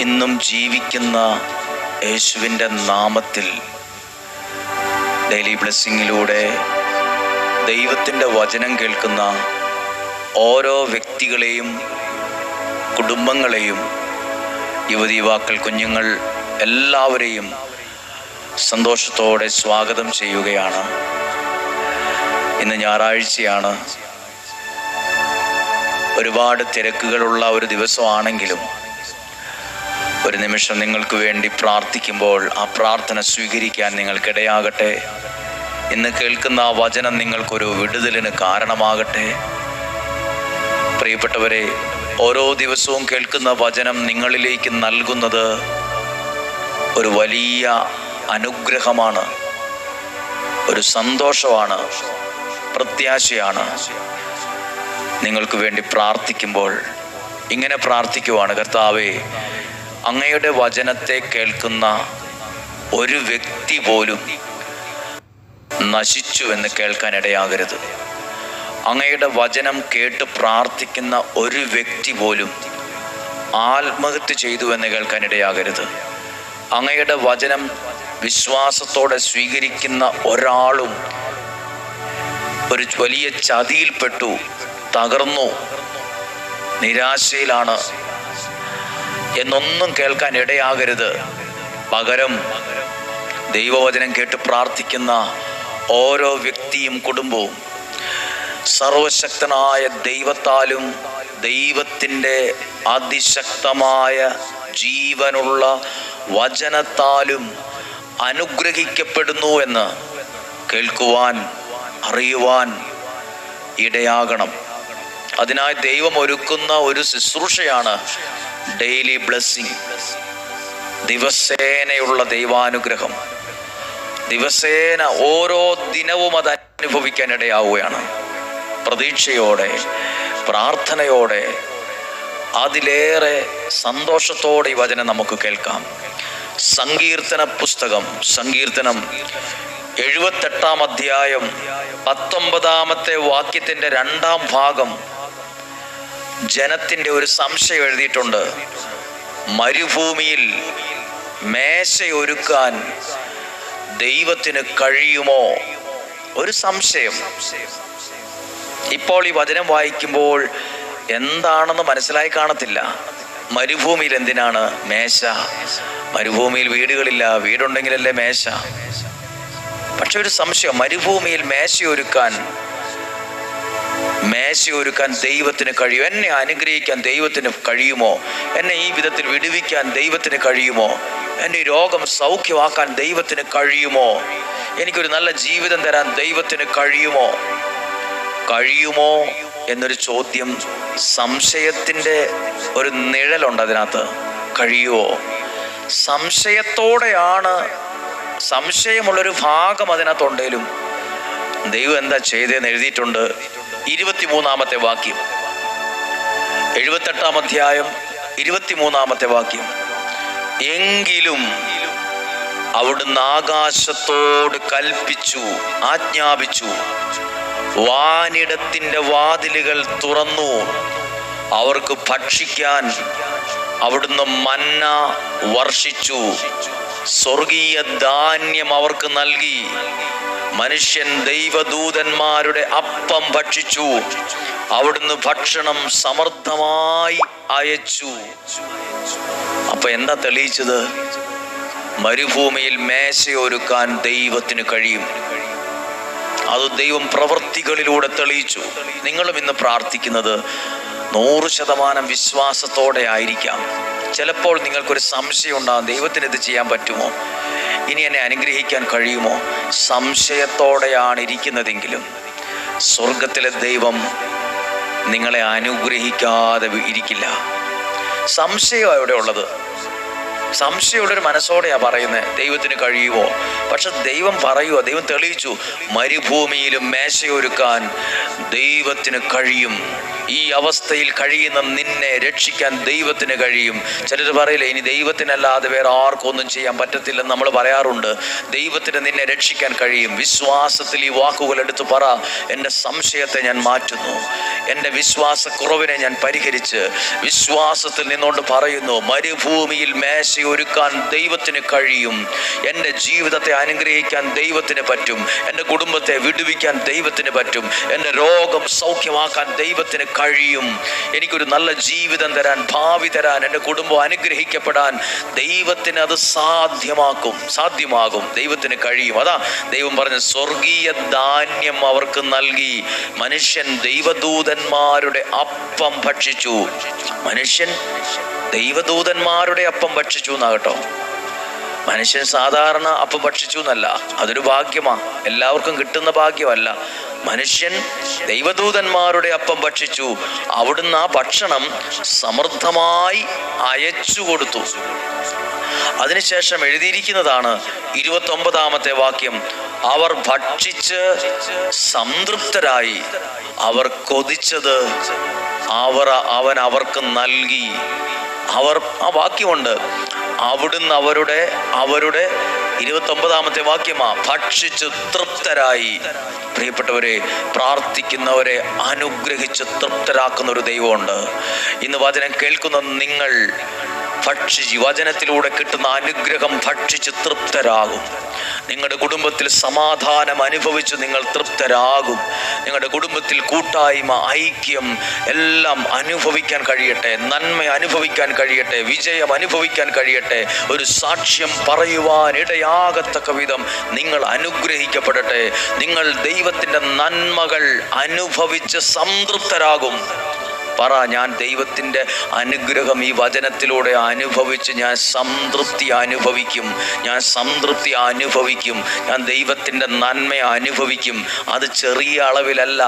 ഇന്നും ജീവിക്കുന്ന യേശുവിന്റെ നാമത്തിൽ ഡെയിലി ബ്ലെസ്സിങ്ങിലൂടെ ദൈവത്തിന്റെ വചനം കേൾക്കുന്ന ഓരോ വ്യക്തികളെയും കുടുംബങ്ങളെയും യുവതി യുവാക്കൾ കുഞ്ഞുങ്ങൾ എല്ലാവരെയും സന്തോഷത്തോടെ സ്വാഗതം ചെയ്യുകയാണ്. ഇന്ന് ഞായറാഴ്ചയാണ്. ഒരുപാട് തിരക്കുകളുള്ള ഒരു ദിവസമാണെങ്കിലും ഒരു നിമിഷം നിങ്ങൾക്ക് വേണ്ടി പ്രാർത്ഥിക്കുമ്പോൾ ആ പ്രാർത്ഥന സ്വീകരിക്കാൻ നിങ്ങൾക്കിടയാകട്ടെ. ഇന്ന് കേൾക്കുന്ന ആ വചനം നിങ്ങൾക്കൊരു വിടുതലിന് കാരണമാകട്ടെ. പ്രിയപ്പെട്ടവരെ ഓരോ ദിവസവും കേൾക്കുന്ന വചനം നിങ്ങളിലേക്ക് നൽകുന്നത് ഒരു വലിയ അനുഗ്രഹമാണ് ഒരു സന്തോഷമാണ് പ്രത്യാശയാണ്. നിങ്ങൾക്ക് വേണ്ടി പ്രാർത്ഥിക്കുമ്പോൾ ഇങ്ങനെ പ്രാർത്ഥിക്കുവാണ്. കർത്താവേ അങ്ങയുടെ വചനത്തെ കേൾക്കുന്ന ഒരു വ്യക്തി പോലും നശിച്ചു എന്ന് കേൾക്കാൻ ഇടയാകരുത്. അങ്ങയുടെ വചനം കേട്ട് പ്രാർത്ഥിക്കുന്ന ഒരു വ്യക്തി പോലും ആത്മഹത്യ ചെയ്തു എന്ന് കേൾക്കാൻ ഇടയാകരുത്. അങ്ങയുടെ വചനം വിശ്വാസത്തോടെ സ്വീകരിക്കുന്ന ഒരാളും ഒരു വലിയ ചതിയിൽപ്പെട്ടു തകർന്നു നിരാശയിലാണ് എന്നൊന്നും കേൾക്കാൻ ഇടയാകരുത്. പകരം ദൈവവചനം കേട്ട് പ്രാർത്ഥിക്കുന്ന ഓരോ വ്യക്തിയും കുടുംബവും സർവശക്തനായ ദൈവത്താലും ദൈവത്തിന്റെ അതിശക്തമായ ജീവനുള്ള വചനത്താലും അനുഗ്രഹിക്കപ്പെടുന്നു എന്ന് കേൾക്കുവാൻ അറിയുവാൻ ഇടയാകണം. അതിനായി ദൈവം ഒരുക്കുന്ന ഒരു ശുശ്രൂഷയാണ് ഡെയിലി ബ്ലെസ്സിങ് ദിവസേനയുള്ള ദൈവാനുഗ്രഹം. ദിവസേന ഓരോ ദിനവും അത് അനുഭവിക്കാൻ ഇടയാവുകയാണ്. പ്രതീക്ഷയോടെ പ്രാർത്ഥനയോടെ അതിലേറെ സന്തോഷത്തോടെ ഈ വചനം നമുക്ക് കേൾക്കാം. സങ്കീർത്തന പുസ്തകം സങ്കീർത്തനം എഴുപത്തെട്ടാം അധ്യായം പത്തൊമ്പതാമത്തെ വാക്യത്തിന്റെ രണ്ടാം ഭാഗം ജനത്തിന്റെ ഒരു സംശയം എഴുതിയിട്ടുണ്ട്. മരുഭൂമിയിൽ മേശയൊരുക്കാൻ ദൈവത്തിന് കഴിയുമോ? ഒരു സംശയം. ഇപ്പോൾ ഈ വചനം വായിക്കുമ്പോൾ എന്താണെന്ന് മനസ്സിലായി കാണത്തില്ല. മരുഭൂമിയിൽ എന്തിനാണ് മേശ? മരുഭൂമിയിൽ വീടുകളില്ല. വീടുണ്ടെങ്കിലല്ലേ മേശ? പക്ഷെ ഒരു സംശയം. മരുഭൂമിയിൽ മേശയൊരുക്കാൻ മേശയൊരുക്കാൻ ദൈവത്തിന് കഴിയും. എന്നെ അനുഗ്രഹിക്കാൻ ദൈവത്തിന് കഴിയുമോ? എന്നെ ഈ വിധത്തിൽ വിടുവിക്കാൻ ദൈവത്തിന് കഴിയുമോ? എന്നെ രോഗം സൗഖ്യമാക്കാൻ ദൈവത്തിന് കഴിയുമോ? എനിക്കൊരു നല്ല ജീവിതം തരാൻ ദൈവത്തിന് കഴിയുമോ? കഴിയുമോ എന്നൊരു ചോദ്യം സംശയത്തിന്റെ ഒരു നിഴലുണ്ട് അതിനകത്ത്. കഴിയുമോ സംശയത്തോടെയാണ് സംശയമുള്ളൊരു ഭാഗം അതിനകത്തുണ്ടെങ്കിലും ദൈവം എന്താ ചെയ്തതെന്ന് എഴുതിയിട്ടുണ്ട്. ഇരുപത്തിമൂന്നാമത്തെ വാക്യം. എഴുപത്തെട്ടാം അധ്യായം ഇരുപത്തിമൂന്നാമത്തെ വാക്യം. എങ്കിലും അവിടുന്ന് ആകാശത്തോട് കൽപ്പിച്ചു ആജ്ഞാപിച്ചു. വാനിടത്തിന്റെ വാതിലുകൾ തുറന്നു. അവർക്ക് ഭക്ഷിക്കാൻ അവിടുന്ന് മന്ന വർഷിച്ചു. സ്വർഗീയ ധാന്യം അവർക്ക് നൽകി. മനുഷ്യൻ ദൈവദൂതന്മാരുടെ അപ്പം ഭക്ഷിച്ചു. അവിടുന്ന് ഭക്ഷണം സമർത്ഥമായി അയച്ചു. അപ്പൊ എന്താ തെളിയിച്ചത്? മരുഭൂമിയിൽ മേശയൊരുക്കാൻ ദൈവത്തിന് കഴിയും. അത് ദൈവം പ്രവൃത്തികളിലൂടെ തെളിയിച്ചു. നിങ്ങളും ഇന്ന് പ്രാർത്ഥിക്കുന്നത് നൂറ് ശതമാനം വിശ്വാസത്തോടെ ആയിരിക്കാം. ചിലപ്പോൾ നിങ്ങൾക്കൊരു സംശയം ഉണ്ടാകും ദൈവത്തിന് ഇത് ചെയ്യാൻ പറ്റുമോ? ഇനി എന്നെ അനുഗ്രഹിക്കാൻ കഴിയുമോ? സംശയത്തോടെയാണ് ഇരിക്കുന്നതെങ്കിലും. സ്വർഗത്തിലെ ദൈവം നിങ്ങളെ അനുഗ്രഹിക്കാതെ ഇരിക്കില്ല. സംശയം അവിടെ ഉള്ളത്. സംശയമുള്ളൊരു മനസ്സോടെയാ പറയുന്നത് ദൈവത്തിന് കഴിയുമോ പക്ഷെ ദൈവം പറയുക ദൈവം തെളിയിച്ചു മരുഭൂമിയിലും മേശയൊരുക്കാൻ ദൈവത്തിന് കഴിയും. ഈ അവസ്ഥയിൽ കഴിയുന്ന നിന്നെ രക്ഷിക്കാൻ ദൈവത്തിന് കഴിയും. ചിലർ പറയില്ല ഇനി ദൈവത്തിനല്ലാതെ വേറെ ആർക്കൊന്നും ചെയ്യാൻ പറ്റത്തില്ലെന്ന് നമ്മൾ പറയാറുണ്ട്. ദൈവത്തിന് നിന്നെ രക്ഷിക്കാൻ കഴിയും. വിശ്വാസത്തിൽ ഈ വാക്കുകൾ എടുത്തു പറ. എന്റെ സംശയത്തെ ഞാൻ മാറ്റുന്നു. എന്റെ വിശ്വാസക്കുറവിനെ ഞാൻ പരിഹരിച്ച്. വിശ്വാസത്തിൽ നിന്നുകൊണ്ട് പറയുന്നു മരുഭൂമിയിൽ മേശയൊരുക്കാൻ ദൈവത്തിന് കഴിയും. എന്റെ ജീവിതത്തെ അനുഗ്രഹിക്കാൻ ദൈവത്തിന് പറ്റും. എന്റെ കുടുംബത്തെ വിടുവിക്കാൻ ദൈവത്തിന് പറ്റും. എന്റെ രോഗം സൗഖ്യമാക്കാൻ ദൈവത്തിന് കഴിയും. എനിക്കൊരു നല്ല ജീവിതം തരാൻ ഭാവി തരാൻ എന്റെ കുടുംബം അനുഗ്രഹിക്കപ്പെടാൻ ദൈവത്തിന് അത് സാധ്യമാക്കും. സാധ്യമാകും. ദൈവത്തിന് കഴിയും. അതാ ദൈവം പറഞ്ഞ സ്വർഗീയ ധാന്യം അവർക്ക് നൽകി. മനുഷ്യൻ ദൈവദൂതന്മാരുടെ അപ്പം ഭക്ഷിച്ചു. മനുഷ്യൻ ദൈവദൂതന്മാരുടെ അപ്പം ഭക്ഷിച്ചു. എന്നാ കേട്ടോ മനുഷ്യൻ സാധാരണ അപ്പം ഭക്ഷിച്ചു എന്നല്ല. അതൊരു ഭാഗ്യമാണ്. എല്ലാവർക്കും കിട്ടുന്ന ഭാഗ്യമല്ല. മനുഷ്യൻ ദൈവദൂതന്മാരുടെ അപ്പം ഭക്ഷിച്ചു. അവിടുന്ന് ആ ഭക്ഷണം സമൃദ്ധമായി അയച്ചു കൊടുത്തു. അതിനുശേഷം എഴുതിയിരിക്കുന്നതാണ് ഇരുപത്തൊമ്പതാമത്തെ വാക്യം. അവർ ഭക്ഷിച്ച് സംതൃപ്തരായി. അവർ കൊതിച്ചത് അവർ അവൻ അവർക്ക് നൽകി. അവർ ആ വാക്യമുണ്ട്. അവിടുന്ന് അവരുടെ അവരുടെ ഇരുപത്തൊമ്പതാമത്തെ വാക്യമാ ഭക്ഷിച്ചു തൃപ്തരായി. പ്രിയപ്പെട്ടവരെ പ്രാർത്ഥിക്കുന്നവരെ അനുഗ്രഹിച്ച് തൃപ്തരാക്കുന്ന ഒരു ദൈവമുണ്ട്. ഇന്ന് വചനം കേൾക്കുന്ന നിങ്ങൾ ഭക്ഷിച്ച് വചനത്തിലൂടെ കിട്ടുന്ന അനുഗ്രഹം ഭക്ഷിച്ച് തൃപ്തരാകും. നിങ്ങളുടെ കുടുംബത്തിൽ സമാധാനം അനുഭവിച്ച് നിങ്ങൾ തൃപ്തരാകും. നിങ്ങളുടെ കുടുംബത്തിൽ കൂട്ടായ്മ ഐക്യം എല്ലാം അനുഭവിക്കാൻ കഴിയട്ടെ നന്മ അനുഭവിക്കാൻ കഴിയട്ടെ വിജയം അനുഭവിക്കാൻ കഴിയട്ടെ ഒരു സാക്ഷ്യം പറയുവാൻ ഇടയാകത്തക്ക വിധം നിങ്ങൾ അനുഗ്രഹിക്കപ്പെടട്ടെ. നിങ്ങൾ ദൈവത്തിന്റെ നന്മകൾ അനുഭവിച്ച് സംതൃപ്തരാകും. പറ ഞാൻ ദൈവത്തിന്റെ അനുഗ്രഹം ഈ വചനത്തിലൂടെ അനുഭവിച്ച് ഞാൻ സംതൃപ്തി അനുഭവിക്കും. ഞാൻ സംതൃപ്തി അനുഭവിക്കും. ഞാൻ ദൈവത്തിന്റെ നന്മ അനുഭവിക്കും. അത് ചെറിയ അളവിലല്ല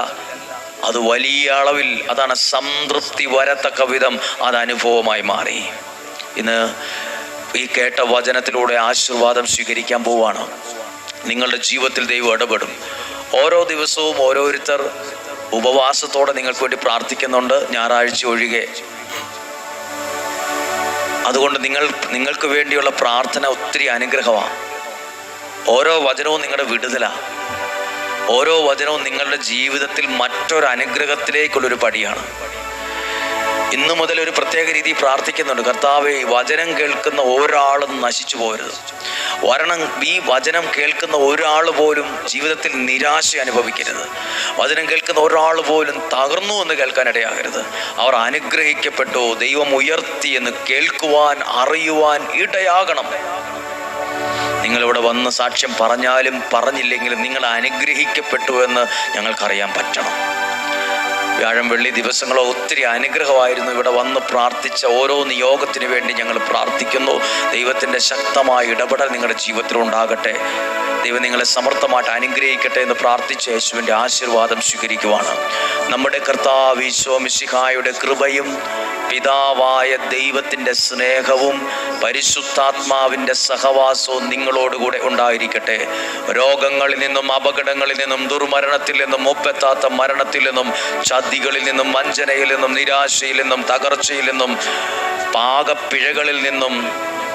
അത് വലിയ അളവിൽ അതാണ് സംതൃപ്തി വരത്തക്ക വിധം അത് അനുഭവമായി മാറി. ഇന്ന് ഈ കേട്ട വചനത്തിലൂടെ ആശീർവാദം സ്വീകരിക്കാൻ പോവാണ്. നിങ്ങളുടെ ജീവിതത്തിൽ ദൈവം ഇടപെടും. ഓരോ ദിവസവും ഓരോരുത്തർ ഉപവാസത്തോടെ നിങ്ങൾക്ക് വേണ്ടി പ്രാർത്ഥിക്കുന്നുണ്ട് ഞായറാഴ്ച ഒഴികെ. അതുകൊണ്ട് നിങ്ങൾ നിങ്ങൾക്ക് വേണ്ടിയുള്ള പ്രാർത്ഥന ഒത്തിരി അനുഗ്രഹമാണ് ഓരോ വചനവും നിങ്ങളുടെ വിടുതലാണ് ഓരോ വചനവും നിങ്ങളുടെ ജീവിതത്തിൽ മറ്റൊരു അനുഗ്രഹത്തിലേക്കുള്ളൊരു പടിയാണ്. ഇന്നു മുതൽ ഒരു പ്രത്യേക രീതി പ്രാർത്ഥിക്കുന്നുണ്ട്. കർത്താവെ വചനം കേൾക്കുന്ന ഒരാളും നശിച്ചു പോകരുത് വരണം ഈ വചനം കേൾക്കുന്ന ഒരാൾ പോലും ജീവിതത്തിൽ നിരാശ അനുഭവിക്കരുത്. വചനം കേൾക്കുന്ന ഒരാൾ പോലും തകർന്നു എന്ന് കേൾക്കാൻ ഇടയാകരുത്. അവർ അനുഗ്രഹിക്കപ്പെട്ടു ദൈവം ഉയർത്തി എന്ന് കേൾക്കുവാൻ അറിയുവാൻ ഇടയാകണം. നിങ്ങളിവിടെ വന്ന് സാക്ഷ്യം പറഞ്ഞാലും പറഞ്ഞില്ലെങ്കിലും നിങ്ങൾ അനുഗ്രഹിക്കപ്പെട്ടു എന്ന് ഞങ്ങൾക്കറിയാൻ പറ്റണം. വ്യാഴം വെള്ളി ദിവസങ്ങളോ ഒത്തിരി അനുഗ്രഹമായിരുന്നു ഇവിടെ വന്ന് പ്രാർത്ഥിച്ച ഓരോ നിയോഗത്തിനു വേണ്ടി ഞങ്ങൾ പ്രാർത്ഥിക്കുന്നു. ദൈവത്തിന്റെ ശക്തമായ ഇടപെടൽ നിങ്ങളുടെ ജീവിതത്തിൽ ഉണ്ടാകട്ടെ. ദൈവം നിങ്ങളെ സമർത്ഥമായിട്ട് അനുഗ്രഹിക്കട്ടെ എന്ന് പ്രാർത്ഥിച്ച യേശുവിന്റെ ആശീർവാദം സ്വീകരിക്കുവാണ്. നമ്മുടെ കർത്താവ് ഈശോ മിശിഹായുടെ കൃപയും പിതാവായ ദൈവത്തിന്റെ സ്നേഹവും പരിശുദ്ധാത്മാവിന്റെ സഹവാസവും നിങ്ങളോടുകൂടെ ഉണ്ടായിരിക്കട്ടെ. രോഗങ്ങളിൽ നിന്നും അപകടങ്ങളിൽ നിന്നും ദുർമരണത്തിൽ നിന്നും ഒപ്പെത്താത്ത മരണത്തിൽ നിന്നും ചതികളിൽ നിന്നും വഞ്ചനയിൽ നിന്നും നിരാശയിൽ നിന്നും തകർച്ചയിൽ നിന്നും പാകപ്പിഴകളിൽ നിന്നും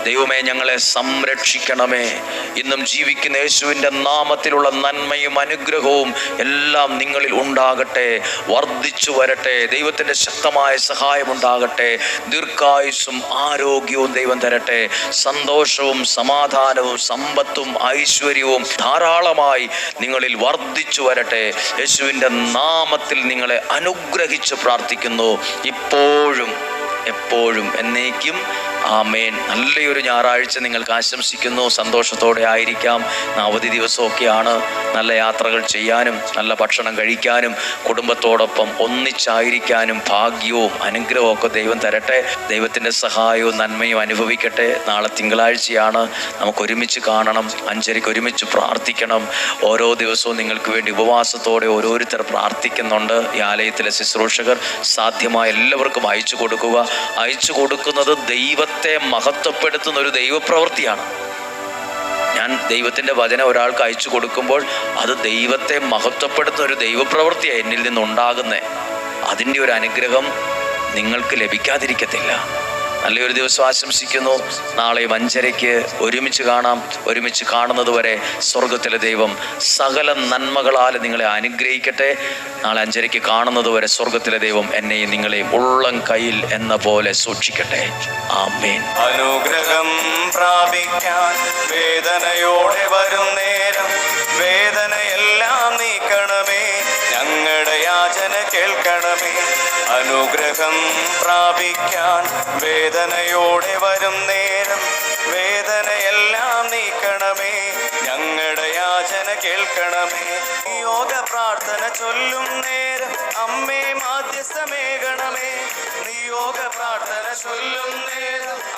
ദൈവമേ ഞങ്ങളെ സംരക്ഷിക്കണമേ. ഇന്നും ജീവിക്കുന്ന യേശുവിന്റെ നാമത്തിലുള്ള നന്മയും അനുഗ്രഹവും എല്ലാം നിങ്ങളിൽ ഉണ്ടാകട്ടെ. വർദ്ധിച്ചു വരട്ടെ. ദൈവത്തിന്റെ ശക്തമായ സഹായം ഉണ്ടാകട്ടെ. ദീർഘായുസ്സും ആരോഗ്യവും ദൈവം തരട്ടെ. സന്തോഷവും സമാധാനവും സമ്പത്തും ഐശ്വര്യവും ധാരാളമായി നിങ്ങളിൽ വർദ്ധിച്ചു വരട്ടെ. യേശുവിന്റെ നാമത്തിൽ നിങ്ങളെ അനുഗ്രഹിച്ച് പ്രാർത്ഥിക്കുന്നു. ഇപ്പോഴും എപ്പോഴും എന്നേക്കും ആമേൻ. നല്ലൊരു ഞായറാഴ്ച നിങ്ങൾക്ക് ആശംസിക്കുന്നു. സന്തോഷത്തോടെ ആയിരിക്കാം. അവധി ദിവസമൊക്കെയാണ്. നല്ല യാത്രകൾ ചെയ്യാനും നല്ല ഭക്ഷണം കഴിക്കാനും കുടുംബത്തോടൊപ്പം ഒന്നിച്ചായിരിക്കാനും ഭാഗ്യവും അനുഗ്രഹവും ഒക്കെ ദൈവം തരട്ടെ. ദൈവത്തിന്റെ സഹായവും നന്മയും അനുഭവിക്കട്ടെ. നാളെ തിങ്കളാഴ്ചയാണ്. നമുക്ക് ഒരുമിച്ച് കാണണം. അഞ്ചരയ്ക്ക് ഒരുമിച്ച് പ്രാർത്ഥിക്കണം. ഓരോ ദിവസവും നിങ്ങൾക്ക് വേണ്ടി ഉപവാസത്തോടെ ഓരോരുത്തർ പ്രാർത്ഥിക്കുന്നുണ്ട്. ഈ ആലയത്തിലെ ശുശ്രൂഷകർ സാധ്യമായ എല്ലാവർക്കും അയച്ചു കൊടുക്കുക. അയച്ചു കൊടുക്കുന്നത് ദൈവ ദൈവത്തെ മഹത്വപ്പെടുത്തുന്ന ഒരു ദൈവപ്രവൃത്തിയാണ്. ഞാൻ ദൈവത്തിന്റെ വചനം ഒരാൾക്ക് അയച്ചു കൊടുക്കുമ്പോൾ അത് ദൈവത്തെ മഹത്വപ്പെടുത്തുന്ന ഒരു ദൈവപ്രവൃത്തിയാണ് എന്നിൽ നിന്നുണ്ടാകുന്നത്. അതിന്റെ ഒരു അനുഗ്രഹം നിങ്ങൾക്ക് ലഭിക്കാതിരിക്കത്തില്ല. നല്ലൊരു ദിവസം ആശംസിക്കുന്നു. നാളെ വഞ്ചരയ്ക്ക് ഒരുമിച്ച് കാണാം. ഒരുമിച്ച് കാണുന്നത് വരെ സ്വർഗത്തിലെ ദൈവം സകല നന്മകളാൽ നിങ്ങളെ അനുഗ്രഹിക്കട്ടെ. നാളെ അഞ്ചരയ്ക്ക് കാണുന്നത് വരെ സ്വർഗത്തിലെ ദൈവം എന്നെയും നിങ്ങളെ ഉള്ളം കയ്യിൽ എന്ന പോലെ സൂക്ഷിക്കട്ടെ. ആമേൻ. അനുഗ്രഹം പ്രാപിക്കാൻ വേദനയോടെ വരും നേരം. വേദനയെല്ലാം നീക്കണമേ. ഞങ്ങളുടെ യാചന കേൾക്കണമേ. അനുഗ്രഹം പ്രാപിക്കാൻ വേദനയോടെ വരും നേരം വേദനയെല്ലാം നീക്കണമേ. ഞങ്ങളുടെ യാചന കേൾക്കണമേ. യോഗ പ്രാർത്ഥന ചൊല്ലും നേരം അമ്മേ മാധ്യസ്ഥമേകണമേ. നിയോഗ പ്രാർത്ഥന ചൊല്ലും നേരം